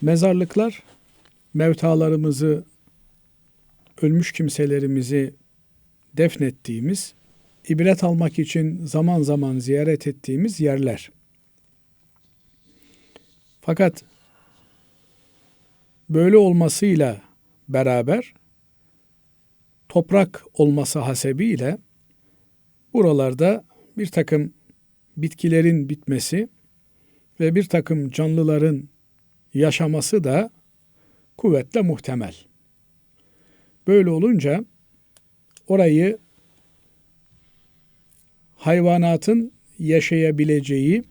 Mezarlıklar mevtalarımızı, ölmüş kimselerimizi defnettiğimiz, ibret almak için zaman zaman ziyaret ettiğimiz yerler. Fakat böyle olmasıyla beraber toprak olması hasebiyle buralarda bir takım bitkilerin bitmesi ve bir takım canlıların yaşaması da kuvvetle muhtemel. Böyle olunca orayı hayvanatın yaşayabileceği,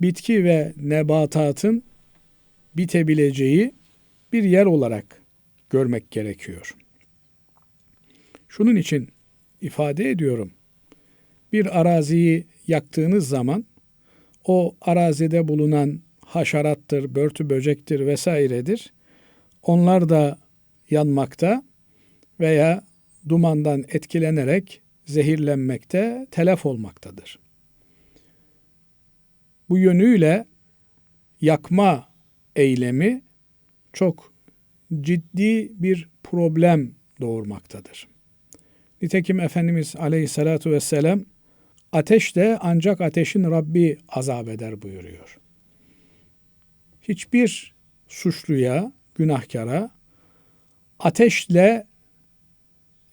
bitki ve nebatatın bitebileceği bir yer olarak görmek gerekiyor. Şunun için ifade ediyorum. Bir araziyi yaktığınız zaman o arazide bulunan haşerattır, börtü böcektir vesairedir. Onlar da yanmakta veya dumandan etkilenerek zehirlenmekte, telef olmaktadır. Bu yönüyle yakma eylemi çok ciddi bir problem doğurmaktadır. Nitekim Efendimiz Aleyhisselatü Vesselam ateş de ancak ateşin Rabbi azap eder buyuruyor. Hiçbir suçluya, günahkara ateşle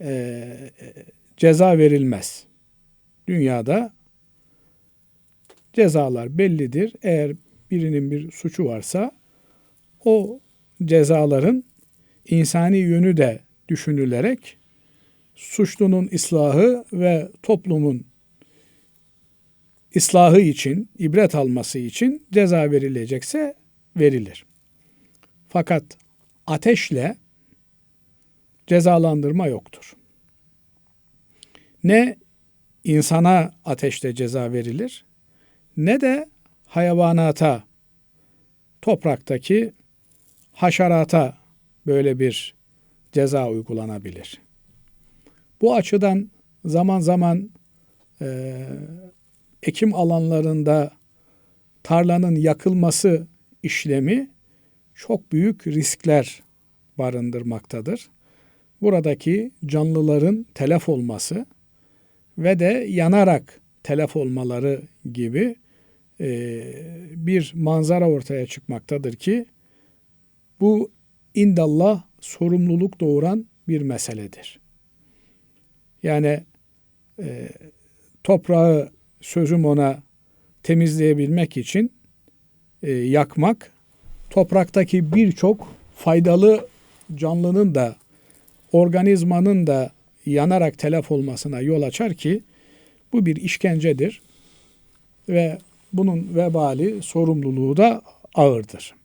e, ceza verilmez. Dünyada cezalar bellidir. Eğer birinin bir suçu varsa o cezaların insani yönü de düşünülerek suçlunun ıslahı ve toplumun ıslahı için, ibret alması için ceza verilecekse verilir. Fakat ateşle cezalandırma yoktur. Ne insana ateşte ceza verilir ne de hayvanata, topraktaki haşerata böyle bir ceza uygulanabilir. Bu açıdan zaman zaman e, ekim alanlarında tarlanın yakılması işlemi çok büyük riskler barındırmaktadır. Buradaki canlıların telef olması ve de yanarak telef olmaları gibi e, bir manzara ortaya çıkmaktadır ki bu indallah sorumluluk doğuran bir meseledir. Yani e, toprağı sözüm ona temizleyebilmek için yakmak topraktaki birçok faydalı canlının da organizmanın da yanarak telef olmasına yol açar ki bu bir işkencedir ve bunun vebali, sorumluluğu da ağırdır.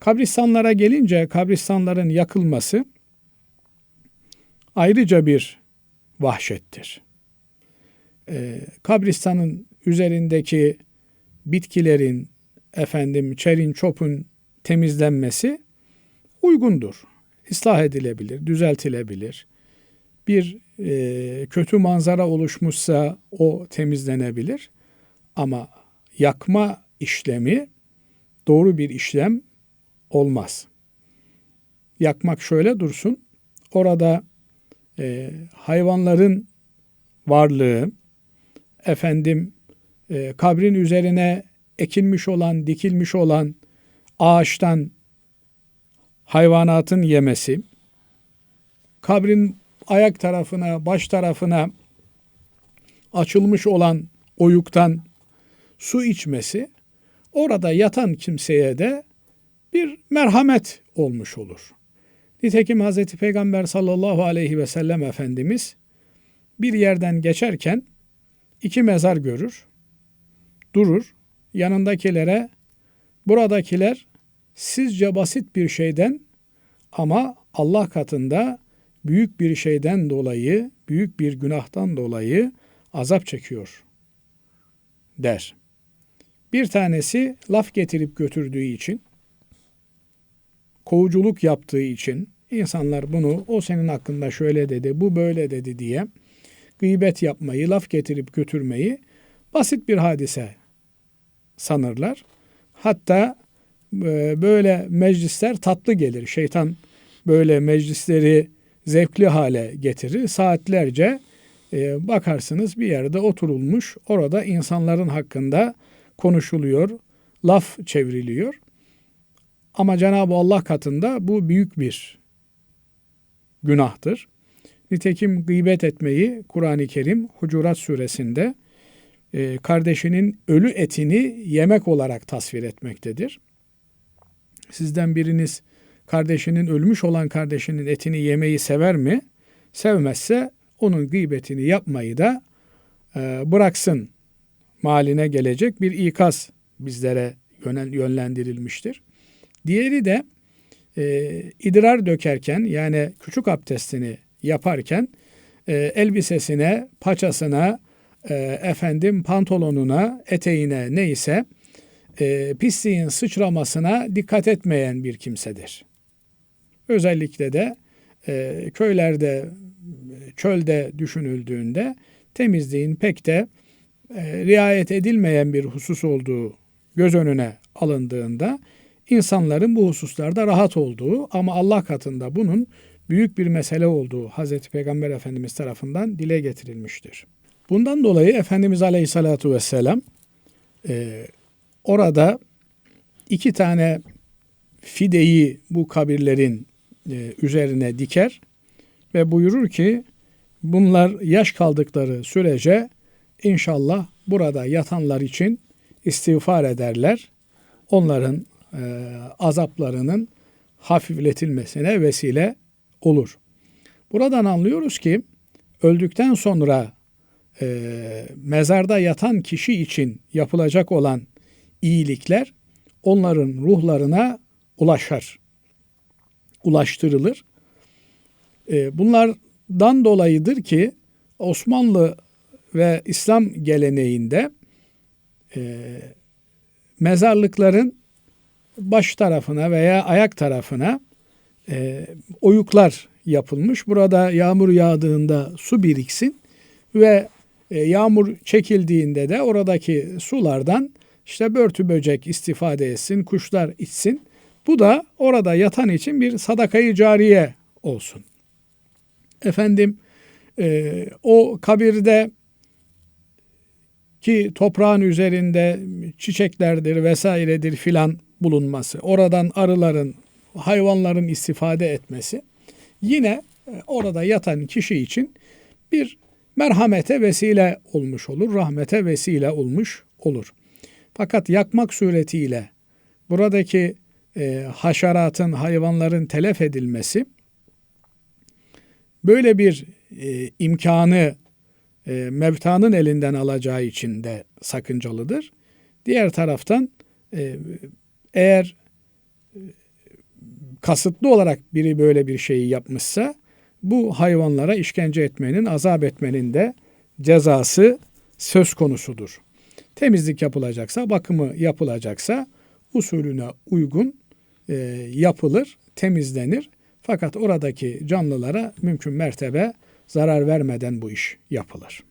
Kabristanlara gelince kabristanların yakılması ayrıca bir vahşettir. Ee, kabristanın üzerindeki bitkilerin, efendim çerin çopun temizlenmesi uygundur. İslah edilebilir, düzeltilebilir. Bir e, kötü manzara oluşmuşsa o temizlenebilir. Ama yakma işlemi doğru bir işlem olmaz. Yakmak şöyle dursun. Orada e, hayvanların varlığı, efendim e, kabrin üzerine ekilmiş olan, dikilmiş olan ağaçtan hayvanatın yemesi, kabrin ayak tarafına, baş tarafına açılmış olan oyuktan su içmesi orada yatan kimseye de bir merhamet olmuş olur. Nitekim Hz. Peygamber sallallahu aleyhi ve sellem Efendimiz bir yerden geçerken iki mezar görür, durur, yanındakilere buradakiler sizce basit bir şeyden ama Allah katında büyük bir şeyden dolayı, büyük bir günahtan dolayı azap çekiyor der. Bir tanesi laf getirip götürdüğü için, kovuculuk yaptığı için insanlar bunu o senin hakkında şöyle dedi, bu böyle dedi diye gıybet yapmayı, laf getirip götürmeyi basit bir hadise sanırlar. Hatta e, böyle meclisler tatlı gelir. Şeytan böyle meclisleri zevkli hale getirir. Saatlerce e, bakarsınız bir yerde oturulmuş. Orada insanların hakkında konuşuluyor, laf çevriliyor. Ama Cenab-ı Allah katında bu büyük bir günahtır. Nitekim gıybet etmeyi Kur'an-ı Kerim Hucurat suresinde e, kardeşinin ölü etini yemek olarak tasvir etmektedir. Sizden biriniz kardeşinin ölmüş olan kardeşinin etini yemeyi sever mi? Sevmezse onun gıybetini yapmayı da e, bıraksın maline gelecek bir ikaz bizlere yönlendirilmiştir. Diğeri de e, idrar dökerken yani küçük abdestini yaparken e, elbisesine, paçasına, e, efendim pantolonuna, eteğine neyse e, pisliğin sıçramasına dikkat etmeyen bir kimsedir. Özellikle de e, köylerde, çölde düşünüldüğünde temizliğin pek de e, riayet edilmeyen bir husus olduğu göz önüne alındığında insanların bu hususlarda rahat olduğu ama Allah katında bunun büyük bir mesele olduğu Hazreti Peygamber Efendimiz tarafından dile getirilmiştir. Bundan dolayı Efendimiz Aleyhisselatü Vesselam e, orada iki tane fideyi bu kabirlerin e, üzerine diker ve buyurur ki bunlar yaş kaldıkları sürece inşallah burada yatanlar için istiğfar ederler. Onların e, azaplarının hafifletilmesine vesile olur. Buradan anlıyoruz ki öldükten sonra e, mezarda yatan kişi için yapılacak olan iyilikler onların ruhlarına ulaşar, ulaştırılır. E, bunlardan dolayıdır ki Osmanlı ve İslam geleneğinde e, mezarlıkların baş tarafına veya ayak tarafına e, oyuklar yapılmış. Burada yağmur yağdığında su biriksin ve yağmur çekildiğinde de oradaki sulardan işte börtü böcek istifade etsin, kuşlar içsin. Bu da orada yatan için bir sadakayı cariye olsun. Efendim e, o kabirde ki toprağın üzerinde çiçeklerdir vesairedir filan bulunması, oradan arıların, hayvanların istifade etmesi yine e, orada yatan kişi için bir merhamete vesile olmuş olur, rahmete vesile olmuş olur. Fakat yakmak suretiyle buradaki e, haşeratın, hayvanların telef edilmesi böyle bir e, imkanı e, mevtanın elinden alacağı için de sakıncalıdır. Diğer taraftan e, eğer e, kasıtlı olarak biri böyle bir şeyi yapmışsa bu hayvanlara işkence etmenin, azap etmenin de cezası söz konusudur. Temizlik yapılacaksa, bakımı yapılacaksa usulüne uygun e, yapılır, temizlenir. Fakat oradaki canlılara mümkün mertebe zarar vermeden bu iş yapılır.